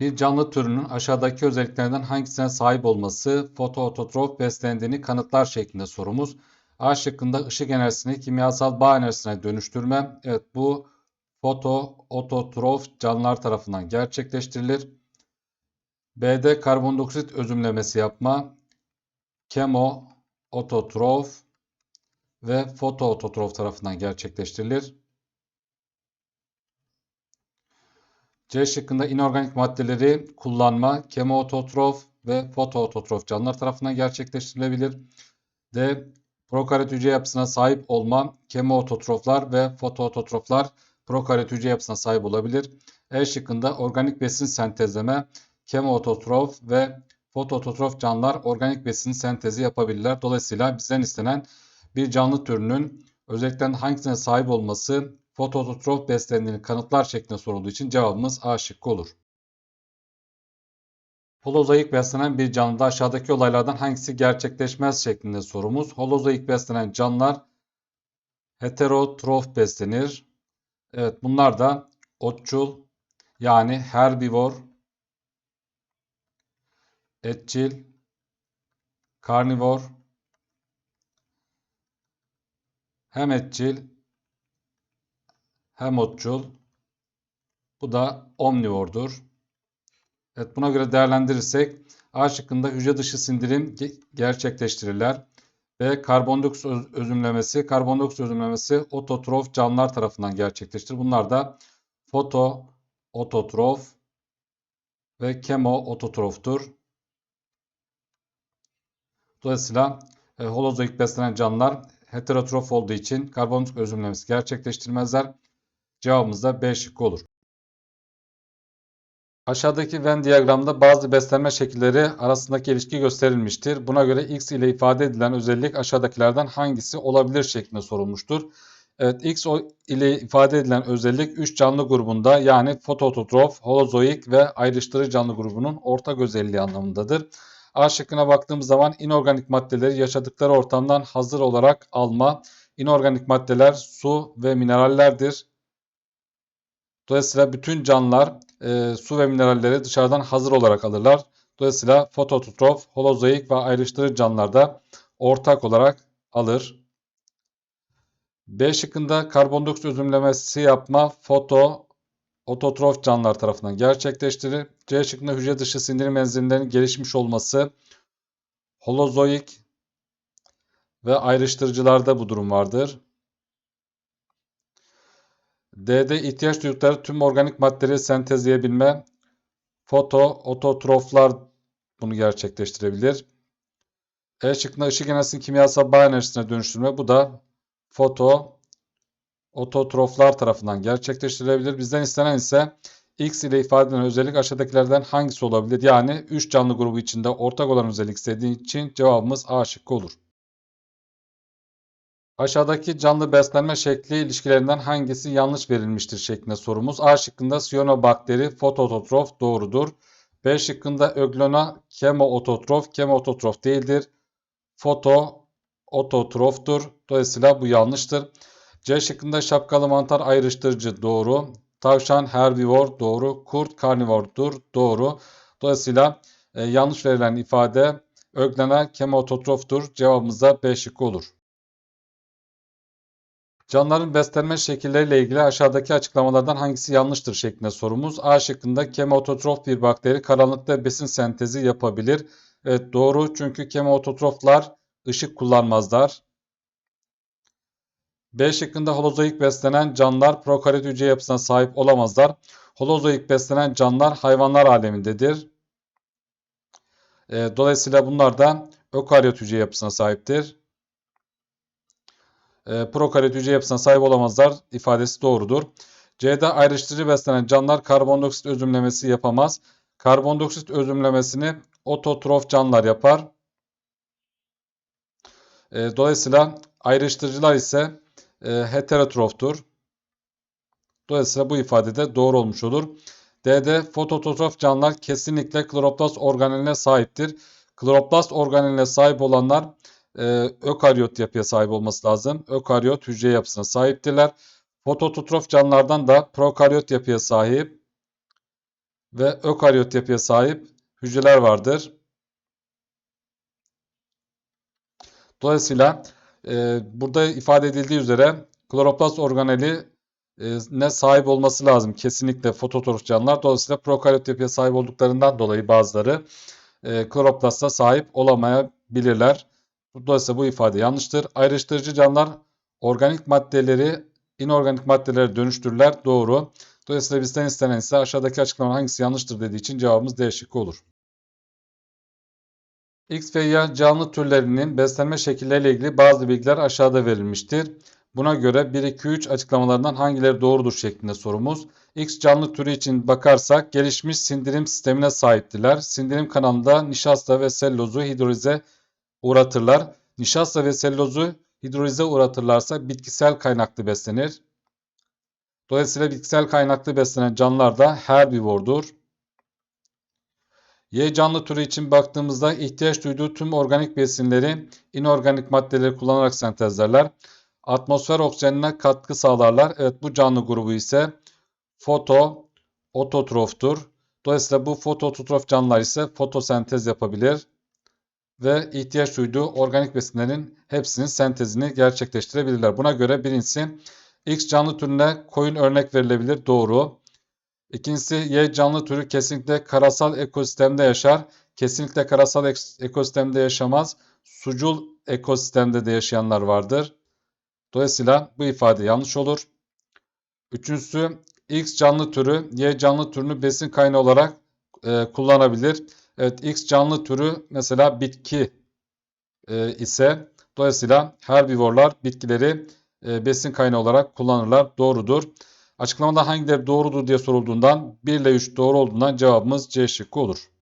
Bir canlı türünün aşağıdaki özelliklerden hangisine sahip olması fotoototrof beslendiğini kanıtlar şeklinde sorumuz. A şıkkında ışık enerjisini kimyasal bağ enerjisine dönüştürme. Evet bu fotoototrof canlılar tarafından gerçekleştirilir. B'de karbondioksit özümlemesi yapma. Kemoototrof ve fotoototrof tarafından gerçekleştirilir. C şıkkında inorganik maddeleri kullanma, kemoototrof ve fotoototrof canlılar tarafından gerçekleştirilebilir. D. Prokaryot hücre yapısına sahip olma, kemoototroflar ve fotoototroflar prokaryot hücre yapısına sahip olabilir. E şıkkında organik besin sentezleme, kemoototrof ve fotoototrof canlılar organik besin sentezi yapabilirler. Dolayısıyla bizden istenen bir canlı türünün özelliklerinin hangisine sahip olması fotoototrof beslendiğini kanıtlar şeklinde sorulduğu için cevabımız A şıkkı olur. Holozoik beslenen bir canlıda aşağıdaki olaylardan hangisi gerçekleşmez şeklinde sorumuz. Holozoik beslenen canlılar heterotrof beslenir. Evet bunlar da otçul yani herbivor, etçil, karnivor, hem etçil hem otçul. Bu da omnivordur. Evet buna göre değerlendirirsek A şıkkında hücre dışı sindirim gerçekleştirirler. B karbondioksit özümlemesi, karbondioksit özümlemesi ototrof canlılar tarafından gerçekleştirilir. Bunlar da foto ototrof ve kemo ototroftur. Dolayısıyla e, holozoik beslenen canlılar heterotrof olduğu için karbondioksit özümlemesi gerçekleştirmezler. Cevabımız da B şıkkı olur. Aşağıdaki Venn diyagramda bazı beslenme şekilleri arasındaki ilişki gösterilmiştir. Buna göre X ile ifade edilen özellik aşağıdakilerden hangisi olabilir şeklinde sorulmuştur. Evet, X ile ifade edilen özellik 3 canlı grubunda yani fototrof, holozoik ve ayrıştırıcı canlı grubunun ortak özelliği anlamındadır. A şıkkına baktığımız zaman inorganik maddeleri yaşadıkları ortamdan hazır olarak alma. İnorganik maddeler su ve minerallerdir. Dolayısıyla bütün canlılar e, su ve mineralleri dışarıdan hazır olarak alırlar. Dolayısıyla fototrof, holozoik ve ayrıştırıcı canlılarda ortak olarak alır. B şıkkında karbondioksit özümlemesi yapma foto ototrof canlılar tarafından gerçekleştirilir. C şıkkında hücre dışı sindirim enzimlerinin gelişmiş olması holozoik ve ayrıştırıcılarda bu durum vardır. D'de ihtiyaç duydukları tüm organik maddeleri sentezleyebilme foto ototroflar bunu gerçekleştirebilir. E şıkkında ışık enerjisini kimyasal bağ enerjisine dönüştürme bu da foto ototroflar tarafından gerçekleştirilebilir. Bizden istenen ise X ile ifade edilen özellik aşağıdakilerden hangisi olabilir? Yani 3 canlı grubu içinde ortak olan özellik istediği için cevabımız A şıkkı olur. Aşağıdaki canlı beslenme şekli ilişkilerinden hangisi yanlış verilmiştir şeklinde sorumuz. A şıkkında siyanobakteri fotoototrof doğrudur. B şıkkında öglona kemoototrof kemoototrof değildir. Foto ototroftur. Dolayısıyla bu yanlıştır. C şıkkında şapkalı mantar ayrıştırıcı doğru. Tavşan herbivor doğru. Kurt karnivordur doğru. Dolayısıyla e, yanlış verilen ifade öglena kemototroftur. Cevabımız da B şıkkı olur. Canlıların beslenme şekilleriyle ilgili aşağıdaki açıklamalardan hangisi yanlıştır şeklinde sorumuz. A şıkkında kemototrof bir bakteri karanlıkta besin sentezi yapabilir. Evet doğru çünkü kemototroflar ışık kullanmazlar. B şıkkında holozoik beslenen canlılar prokaryot hücre yapısına sahip olamazlar. Holozoik beslenen canlılar hayvanlar alemindedir. E, dolayısıyla bunlar da ökaryot hücre yapısına sahiptir. E, prokaryot hücre yapısına sahip olamazlar ifadesi doğrudur. C'de ayrıştırıcı beslenen canlılar karbondioksit özümlemesi yapamaz. Karbondioksit özümlemesini ototrof canlılar yapar. E, dolayısıyla ayrıştırıcılar ise e, heterotroftur. Dolayısıyla bu ifade de doğru olmuş olur. D'de fototrof canlılar kesinlikle kloroplast organeline sahiptir. Kloroplast organeline sahip olanlar e, ökaryot yapıya sahip olması lazım. Ökaryot hücre yapısına sahiptirler. Fototrof canlılardan da prokaryot yapıya sahip. ve ökaryot yapıya sahip hücreler vardır. Dolayısıyla e, burada ifade edildiği üzere kloroplast organeli e, ne sahip olması lazım kesinlikle fototrofik canlılar. Dolayısıyla prokaryot yapıya sahip olduklarından dolayı bazıları e, kloroplasta sahip olamayabilirler. Dolayısıyla bu ifade yanlıştır. Ayrıştırıcı canlılar organik maddeleri inorganik maddelere dönüştürürler. Doğru. Dolayısıyla bizden istenen ise aşağıdaki açıklamaların hangisi yanlıştır dediği için cevabımız D olur. X ve Y canlı türlerinin beslenme şekilleriyle ilgili bazı bilgiler aşağıda verilmiştir. Buna göre 1, 2, 3 açıklamalarından hangileri doğrudur şeklinde sorumuz. X canlı türü için bakarsak gelişmiş sindirim sistemine sahiptiler. Sindirim kanalında nişasta ve selülozu hidrolize uğratırlar. Nişasta ve selülozu hidrolize uğratırlarsa bitkisel kaynaklı beslenir. Dolayısıyla bitkisel kaynaklı beslenen canlılar da herbivordur. Y canlı türü için baktığımızda ihtiyaç duyduğu tüm organik besinleri inorganik maddeleri kullanarak sentezlerler. Atmosfer oksijenine katkı sağlarlar. Evet bu canlı grubu ise foto ototroftur. Dolayısıyla bu fotoototrof canlılar ise fotosentez yapabilir ve ihtiyaç duyduğu organik besinlerin hepsinin sentezini gerçekleştirebilirler. Buna göre birincisi X canlı türüne koyun örnek verilebilir. Doğru. İkincisi Y canlı türü kesinlikle karasal ekosistemde yaşar. Kesinlikle karasal ekosistemde yaşamaz. Sucul ekosistemde de yaşayanlar vardır. Dolayısıyla bu ifade yanlış olur. Üçüncüsü X canlı türü Y canlı türünü besin kaynağı olarak e, kullanabilir. Evet X canlı türü mesela bitki e, ise dolayısıyla herbivorlar bitkileri e, besin kaynağı olarak kullanırlar. Doğrudur. Açıklamada hangileri doğrudur diye sorulduğundan 1 ile 3 doğru olduğundan cevabımız C şıkkı olur.